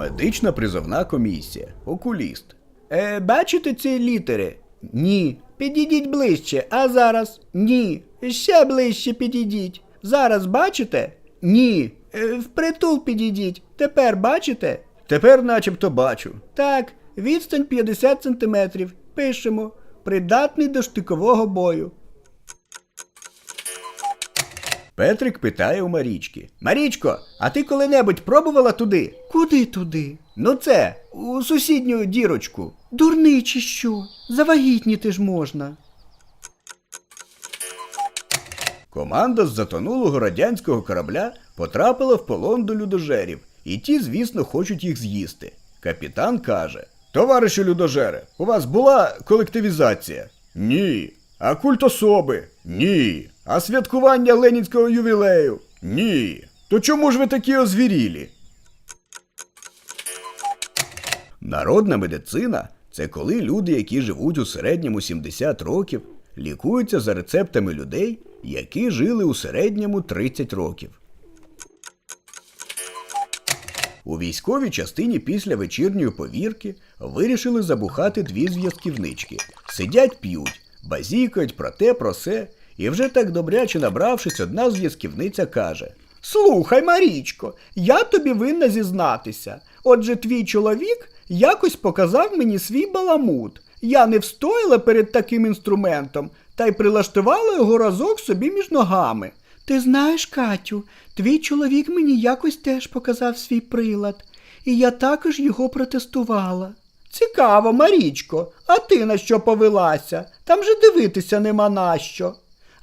Медична призовна комісія. Окуліст. Е, бачите ці літери? Ні. Підійдіть ближче, а зараз? Ні. Ще ближче підійдіть. Зараз бачите? Ні. Е, впритул підійдіть. Тепер бачите? Тепер начебто бачу. Так, відстань 50 сантиметрів. Пишемо. Придатний до штикового бою. Петрик питає у Марічки. Марічко, а ти коли-небудь пробувала туди? Куди туди? Ну це, у сусідню дірочку. Дурний чи що? Завагітніти ж можна. Команда з затонулого радянського корабля потрапила в полон до людожерів, і ті, звісно, хочуть їх з'їсти. Капітан каже: Товариші людожери, у вас була колективізація? Ні. А культ особи? Ні. А святкування ленінського ювілею? Ні. То чому ж ви такі озвірілі? Народна медицина це коли люди, які живуть у середньому 70 років, лікуються за рецептами людей, які жили у середньому 30 років. У військовій частині після вечірньої повірки вирішили забухати дві зв'язківнички. Сидять п'ють, базікають про те, про се, і вже так добряче набравшись, одна зв'язківниця каже: Слухай, Марічко, я тобі винна зізнатися. Отже, твій чоловік якось показав мені свій баламут. Я не встояла перед таким інструментом та й прилаштувала його разок собі між ногами. Ти знаєш, Катю, твій чоловік мені якось теж показав свій прилад, і я також його протестувала. Цікаво, Марічко, а ти на що повелася? Там же дивитися нема на що.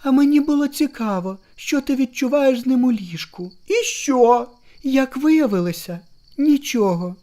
А мені було цікаво, що ти відчуваєш з ним у ліжку. І що? Як виявилося, нічого.